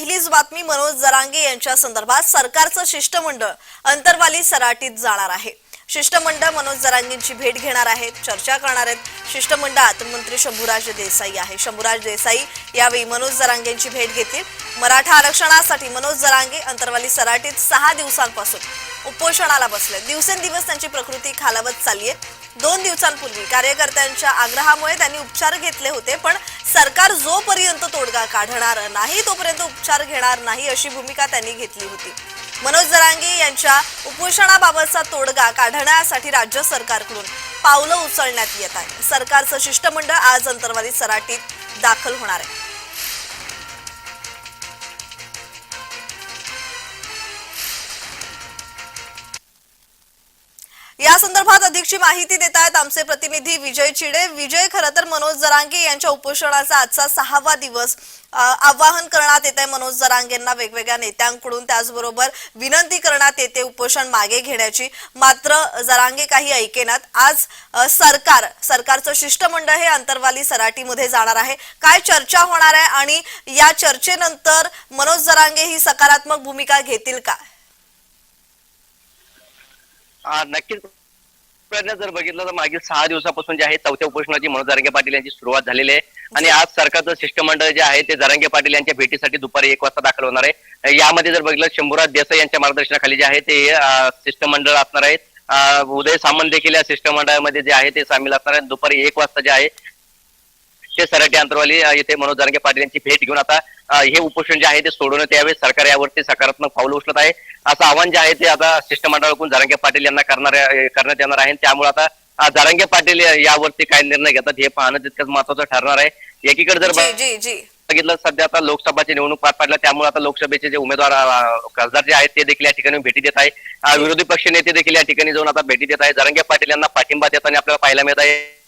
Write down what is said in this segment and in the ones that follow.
पहिलीच बातमी मनोज जरांगे यांच्या संदर्भात सरकारचं शिष्टमंडळ अंतरवाली सराटीत जाणार आहे. शिष्टमंडळ मनोज जरांगेंची भेट घेणार आहेत चर्चा करणार आहेत. शिष्टमंडळात मंत्री शंभूराज देसाई आहे. शंभूराज देसाई यावेळी मनोज जरांगेंची भेट घेतील. मराठा आरक्षणासाठी मनोज जरांगे अंतरवाली सराटीत सहा दिवसांपासून उपोषणाला बसले. दिवसेंदिवस त्यांची प्रकृती खालावत चालली आहे दोन दिवसांपूर्वी कार्यकर्त्यांच्या आग्रहामुळे त्यांनी उपचार घेतले होते पण सरकार जोपर्यंत तोडगा काढणार नाही तोपर्यंत उपचार घेणार नाही अशी भूमिका त्यांनी घेतली होती. मनोज जरांगे यांच्या उपोषणाबाबतचा तोडगा काढण्यासाठी राज्य सरकारकडून पावलं उचलण्यात येत आहे सरकारचं शिष्टमंडळ आज अंतर्वादी सराटीत दाखल होणार आहे. या संदर्भात अधिकची माहिती देत आहेत आमचे प्रतिनिधी विजय चिडे. विजय खरं तर मनोज जरांगे यांच्या उपोषणाचा आजचा सहावा दिवस आवाहन करण्यात येत आहे मनोज जरांगेंना वेगवेगळ्या नेत्यांकडून. त्याचबरोबर विनंती करण्यात येते उपोषण मागे घेण्याची. मात्र जरांगे काही ऐकेनात आज सरकार सरकारचं शिष्टमंडळ हे अंतरवाली सराटीमध्ये जाणार आहे. काय चर्चा होणार आहे आणि या चर्चेनंतर मनोज जरांगे ही सकारात्मक भूमिका घेतील का? नक्कीच. प्रयत्न जर बघितलं तर मागील सहा दिवसापासून जे आहे चौथ्या उपोषणाची मनोज जारंगे पाटील यांची सुरुवात झालेली आहे. आणि आज सरकारचं शिष्टमंडळ जे आहे ते जारंगे पाटील यांच्या भेटीसाठी दुपारी एक वाजता दाखल होणार आहे. यामध्ये जर बघितलं शंभूराज देसाई यांच्या मार्गदर्शनाखाली जे आहे ते शिष्टमंडळ असणार आहेत. उदय सामंत देखील या शिष्टमंडळामध्ये जे आहे ते सामील असणार आहेत. दुपारी एक वाजता जे आहे ते सराटी अंतरवाली येथे मनोज जारंगे पाटील यांची भेट घेऊन आता हे उपोषण जे आहे ते सोडवण्यात यावे सरकार यावरती सकारात्मक पावलं उचलत आहे. असं आव्हान जे आहे ते आता शिष्टमंडळाकडून जारंगे पाटील यांना करणार करण्यात येणार आहे. त्यामुळे आता जारंगे पाटील यावरती काय निर्णय घेतात हे पाहणं तितकंच महत्वाचं ठरणार आहे. एकीकडे जर बघितलं सध्या आता लोकसभाची निवडणूक पार पडल्या त्यामुळे आता लोकसभेचे जे उमेदवार खासदार जे आहेत ते देखील या ठिकाणी भेटी देत आहे. विरोधी पक्ष नेते देखील या ठिकाणी जाऊन आता भेटी देत आहे. जरंगे पाटील यांना पाठिंबा देताना आपल्याला पाहायला मिळत आहे.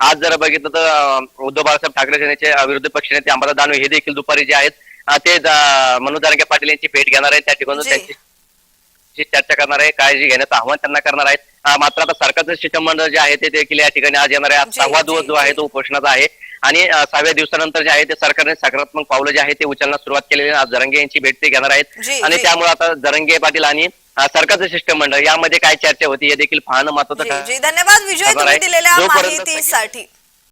आज जर बघितलं तर उद्धव बाळासाहेब ठाकरे सेनेचे अ, विरोधी पक्ष नेते अंबादास दानवे हे देखील दुपारी जे आहेत ते मनोज जरंगे पाटील यांची भेट घेणार आहेत त्या ठिकाणी. त्यांची ची चर्चा करणार आहे काळजी घेण्याचं आव्हान त्यांना करणार आहेत. मात्र आता सरकारचं शिष्टमंडळ जे आहे ते देखील या ठिकाणी आज येणार आहे. सहावा जी, दिवस जो आहे. तो उपोषणाचा आहे. आणि सहाव्या दिवसानंतर जे आहे ते सरकारने सकारात्मक पावलं जे आहे ते उचलण्यास सुरुवात केलेली आहे. आज जरंगे यांची भेट ते घेणार आहेत. आणि. त्यामुळे आता जरंगे पाटील आणि सरकारचं शिष्टमंडळ यामध्ये काय चर्चा होती हे देखील पाहणं महत्वाचं धन्यवाद विजय. दिलेल्या माहितीसाठी.